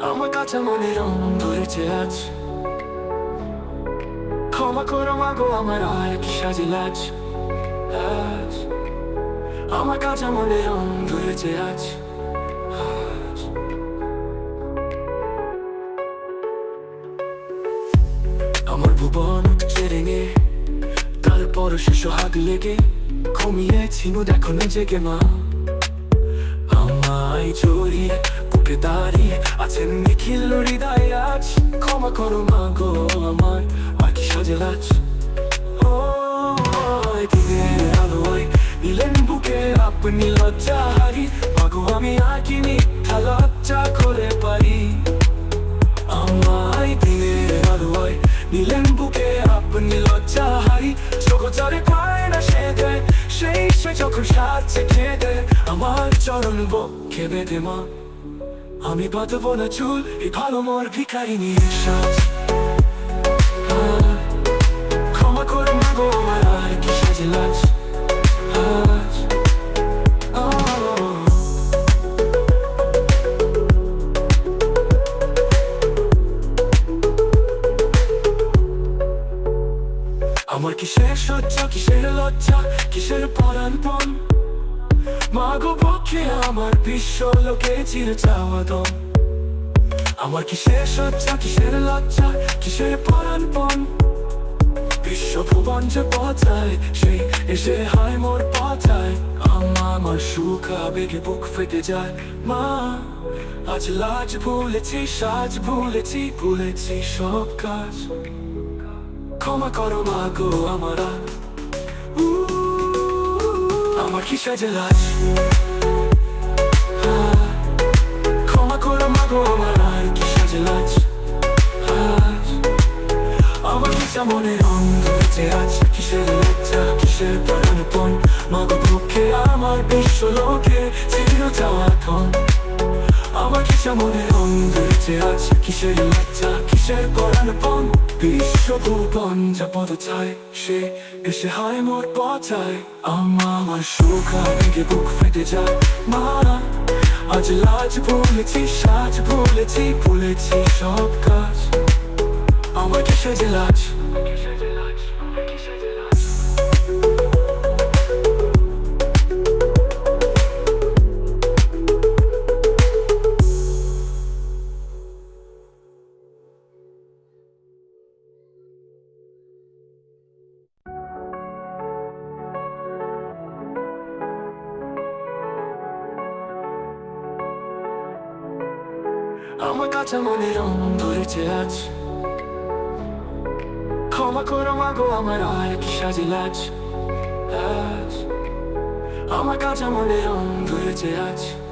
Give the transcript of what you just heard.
আমার কাছে মনে রং ধরেছে আজ ক্ষমা করো মাগো আমার আর কি সাজে লাজ আজ আমার কাছে মনে রং ধরেছে আজ। আমার ভুবন চেরেঙে তারপর শেষ হাত লেগে ঘুমিয়েছিল দেখো না জেগে মা আমায় জড়িয়ে বুকে দাঁড়িয়ে আছেন নিখিল হৃদয় আজ। ক্ষমা করো মা গো আমায় আর কি সাজে লাজ? ও দিনের আলোয় নিলেন বুকে আপনি লজ্জা হারি। মাগো, আমি আঁকিনি লজ্জা করে পারি। আমায় দিনের আলোয় নিলেন বুকে আপনি লজ্জা হারি। চোখচারে পায় না সে দেয়, সেই সে যখন সাথে খেয়ে আমার চরণ বক্ষে বেঁধে মা আমি বাঁধবো না চুল এই ভালো মোর ভিখারি নিয়ে আহ, ক্ষমা করে আমার আর কি সাজে লাজ আমার কিসের সজ্জা কিসের লজ্জা কিসের পরাণ পণ মাগো পক্ষে আমার বিশ্ব লোকে চির চাওয়া দম। আমার কিসের সজ্জা কিসের লজ্জা, কিসের পরাণ পণ বিশ্ব ভুবন যে পচায়, সেই এসে হয় মোর পচায়। আমা আমার সুখ আবেগে বুক ফেটে যায়। মা, আজ লাজ ভুলেছি, সাজ ভুলেছি ভুলেছি সব কাজ। ক্ষমা করো মা গো আমার আমার কি লাজ ক্ষমা করো মা আমার আর কি লাজ আমার ইচ্ছা মনে অন্ধ হয়েছে আজ। কিসের লজ্জা, কিসের প্রাণপণ মাগো দুঃখে আমার বিশ্ব লোকে চির যাওয়া ধন। আমার কিসা মনে অন্ধ হয়েছে আজ। কিসের লজ্জা কিসের প্রাণপণ বিশ্ব ভুবন যা পদ চায় সে, এসে হায় মোর পচায়, আমা আমার সুখ আবেগে বুক ফেটে যায়। মা আজ লাজ ভুলেছি, সাজ ভুলেছি ভুলেছি সব কাজ। আমার কিসে যে লাজ? আমার কাছে মনে রং ধরেছে আজ। ক্ষমা করো মাগো আমার আর কি সাজে লাজ। আমার কাছে মনে রং ধরেছে আজ।